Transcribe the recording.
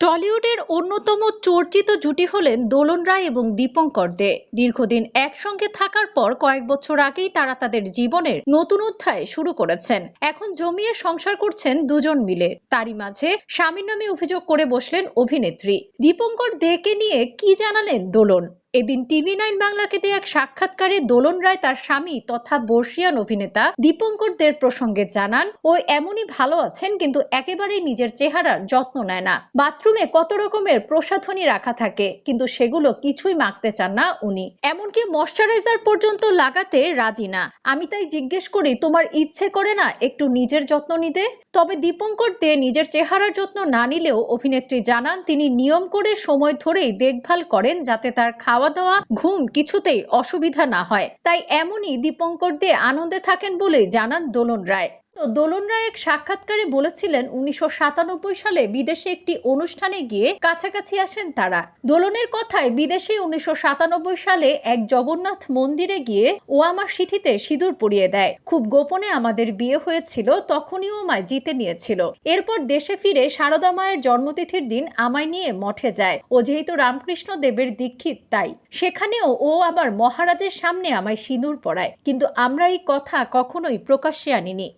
টলিউডের অন্যতম চর্চিত জুটি হলেন দোলন রায় এবং দীপঙ্কর দে। দীর্ঘদিন একসঙ্গে থাকার পর কয়েক বছর আগেই তারা তাদের জীবনের নতুন অধ্যায় শুরু করেছেন। এখন জমিয়ে সংসার করছেন দুজন মিলে। তারই মাঝে স্বামীর নামে অভিযোগ করে বসলেন অভিনেত্রী। দীপঙ্কর দেকে নিয়ে কি জানালেন দোলন? এদিন টিভি নাইন বাংলাকে দেয়া এক সাক্ষাৎকারে দোলন রায় তার স্বামী তথা বর্ষিয়ান অভিনেতা দীপঙ্কর দের প্রসঙ্গে জানান ও এমনই ভালো আছেন, কিন্তু একেবারেই নিজের চেহারার যত্ন নেয় না। বাথরুমে কত রকমের প্রসাধনী রাখা থাকে, কিন্তু সেগুলো কিছুই মাখতে চান না উনি। এমনকি ময়শ্চারাইজার পর্যন্ত লাগাতে রাজি না। আমি তাই জিজ্ঞেস করি, তোমার ইচ্ছে করে না একটু নিজের যত্ন নিতে? তবে দীপঙ্কর দে নিজের চেহারার যত্ন না নিলেও অভিনেত্রী জানান, তিনি নিয়ম করে সময় ধরেই দেখভাল করেন যাতে তার খাওয়া দাওয়া ঘুম কিছুতেই অসুবিধা না হয়। তাই এমনই দীপঙ্কর দে আনন্দে থাকেন বলে জানান দোলন রায়। তো দোলন রায় এক সাক্ষাৎকারে বলেছিলেন, উনিশশো সাতানব্বই সালে বিদেশে একটি অনুষ্ঠানে গিয়ে কাছাকাছি আসেন তারা। দোলনের কথায় বিদেশে উনিশশো সাতানব্বই সালে এক জগন্নাথ মন্দিরে গিয়ে ও আমার সিথিতে সিঁদুর পরিয়ে দেয়। খুব গোপনে আমাদের বিয়ে হয়েছিল, তখনই ও আমায় জিতে নিয়েছিল। এরপর দেশে ফিরে সারদা মায়ের জন্মতিথির দিন আমায় নিয়ে মঠে যায়। ও যেহেতু রামকৃষ্ণ দেবের দীক্ষিত, তাই। সেখানেও ও আবার মহারাজের সামনে আমায় সিঁদুর পরায়। কিন্তু আমরা এই কথা কখনোই প্রকাশ্যে আনিনি।